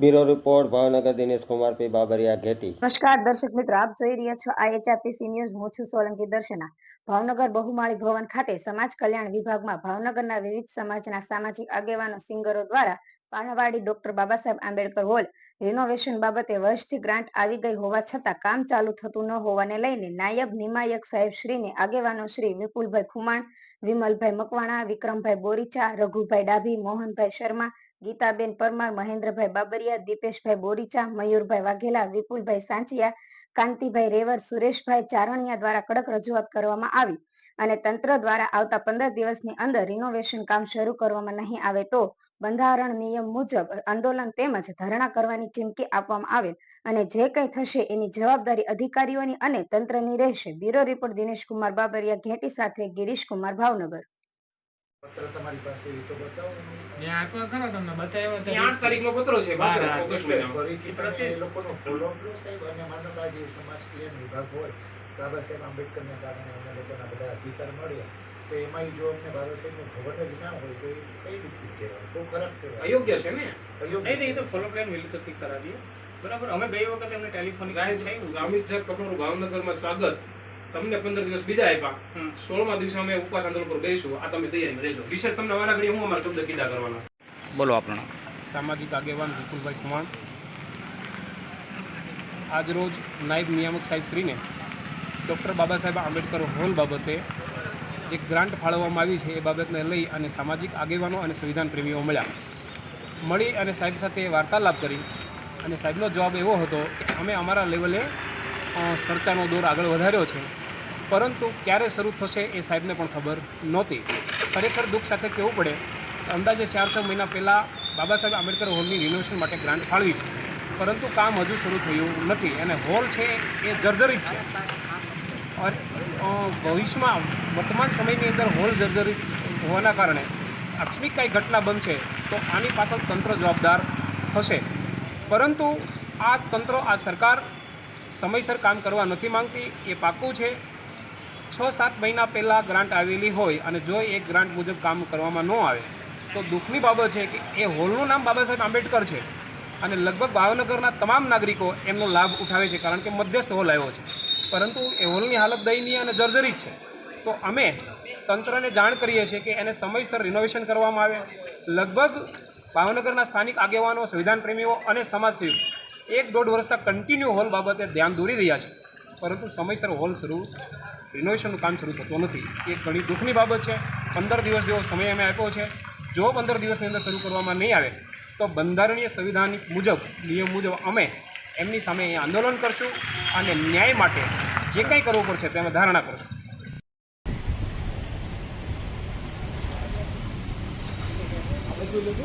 Bureau report, Bhavnagar Dinesh Kumar, P. Babariya, Gheti. નમસ્કાર, દર્શક મિત્રો, આપ જોઈ રહ્યા છો આ એચઆરટીસી ન્યૂઝ, હું સોલંકી દર્શના. ભાવનગર બહુમાળી ભવન ખાતે સમાજ કલ્યાણ વિભાગમાં ભાવનગરના વિવિધ સમાજના સામાજિક આગેવાનો, સિંગરો દ્વારા Panawadi doctor Baba Ambedkar hall renovation બાબતે વર્ષથી ગ્રાન્ટ આવી ગઈ હોવા છતાં કામ ચાલુ થતું ન હોવાને લઈને નાયબ નિમાયક સાહેબ શ્રીને આગેવાનો શ્રી વિપુલભાઈ ખુમાણ, વિમલભાઈ મકવાણા, વિક્રમભાઈ બોરીચા, રઘુભાઈ ડાભી, મોહનભાઈ શર્મા ગીતાબેન પરમાર, મહેન્દ્રભાઈ બાબરિયા, દીપેશભાઈ બોરીચા, મયુરભાઈ વાઘેલા, વિપુલભાઈ સાંચિયા, કાંતિભાઈ રેવર, સુરેશભાઈ ચારણિયા દ્વારા કડક રજૂઆત કરવામાં આવી અને તંત્ર દ્વારા આવતા પંદર દિવસની અંદર રિનોવેશન કામ શરૂ કરવામાં નહીં આવે તો બંધારણ નિયમ મુજબ આંદોલન તેમજ ધરણા કરવાની ચીમકી આપવામાં આવેલ અને જે કંઈ થશે એની જવાબદારી અધિકારીઓની અને તંત્રની રહેશે. બ્યુરો રિપોર્ટ દિનેશ કુમાર બાબરિયા, ઘેટી સાથે ગિરીશ કુમાર ભાવનગર. પત્ર તમારી પાસે એ તો બતાવો. ને. મેં આપ્યો ખરો તમને બતાવ્યો તો એ આઠ તારીખનો પત્ર છે બાર ઓગસ્ટ મહિનામાં ફરીથી તમે એ લોકોનો ફોલો અપ લો સાહેબ અને માનો કે જે સમાજ કલ્યાણ વિભાગ હોય બાબા સાહેબ આંબેડકરને કારણે અમને લોકોના બધા અધિકાર મળ્યા. તો એમાંય જો અમને બાબા સાહેબનું ખબર જ ના હોય તો એ કઈ રીતે કહેવાય? બહુ ખરાબ કહેવાય. અયોગ્ય છે ને? અયોગ્ય નહીં તો ફોલો પ્લાન મિલકતથી કરાવીએ. બરાબર? અમે ગઈ વખતે ટેલિફોન ટેલિફોનિક છે અમિત સાહેબ તમારું ભાવનગરમાં સ્વાગત. તમને પંદર દિવસ બીજા આપ્યા. સોળમા દિવસે અમે ઉપવાસ આંદોલન પર બેસું આ તમે તૈયારીમાં રહેજો. વિશેષ તમને વારા ઘડી હું અમારા શબ્દ કીધા કરવાના. બોલો આપણું સામાજિક આગેવાન વિપુલભાઈ કુમાર. આજરોજ નાયબ નિયામક સાહેબ શ્રીને ડૉક્ટર બાબા સાહેબ આંબેડકર હોલ બાબતે જે ગ્રાન્ટ ફાળવવામાં આવી છે. એ બાબતને લઈ અને સામાજિક આગેવાનો અને સંવિધાન પ્રેમીઓ મળ્યા. મળી અને સાહેબ સાથે વાર્તાલાપ કરી. અને સાહેબનો જવાબ એવો હતો કે અમે અમારા લેવલે ચર્ચાનો દોર આગળ વધાર્યો છે. પરંતુ ક્યારે શરૂ થશે એ સાહેબને પણ ખબર નહોતી. ખરેખર દુઃખ સાથે કહેવું પડે અંદાજે ચાર છ મહિના પહેલાં બાબા સાહેબ આંબેડકર હોલની રિનોવેશન માટે ગ્રાન્ટ ફાળવી છે. પરંતુ કામ હજુ શરૂ થયું નથી અને હોલ છે એ જર્જરિત છે. ભવિષ્યમાં વર્તમાન સમયની અંદર હોલ જર્જરિત હોવાના કારણે આકસ્મિક કાંઈ ઘટના બનશે તો આની પાછળ તંત્ર જવાબદાર થશે પરંતુ આ તંત્ર, આ સરકાર સમયસર કામ કરવા નથી માંગતી, એ પાક્કું છે. છ સાત મહિના પહેલાં ગ્રાન્ટ આવેલી હોય અને જો એ ગ્રાન્ટ મુજબ કામ કરવામાં ન આવે, તો દુઃખની બાબત છે કે એ હોલનું નામ બાબા સાહેબ આંબેડકર છે. અને લગભગ ભાવનગરના તમામ નાગરિકો એમનો લાભ ઉઠાવે છે, કારણ કે મધ્યસ્થ હોલ આવ્યો છે. પરંતુ એ હોલની હાલત દયનીય અને જર્જરિત છે. તો અમે તંત્રને જાણ કરીએ છીએ કે એને સમયસર રિનોવેશન કરવામાં આવે. લગભગ ભાવનગરના સ્થાનિક આગેવાનો સંવિધાન પ્રેમીઓ અને સમાજસેવીઓ એક દોઢ વર્ષના કન્ટિન્યુ હોલ બાબતે ધ્યાન દોરી રહ્યા છે. પરંતુ સમયસર હોલ શરૂ રિનોવેશનનું કામ શરૂ થતું નથી. એ ઘણી દુઃખની બાબત છે. પંદર દિવસ જેવો સમય અમે આપ્યો છે. જો પંદર દિવસની અંદર શરૂ કરવામાં નહીં આવે, તો બંધારણીય સંવિધાનિક મુજબ, નિયમ મુજબ અમે એમની સામે અહીં આંદોલન કરશું અને ન્યાય માટે જે કંઈ કરવું પડશે તેમાં ધારણા કરશું. આ બધું લોકો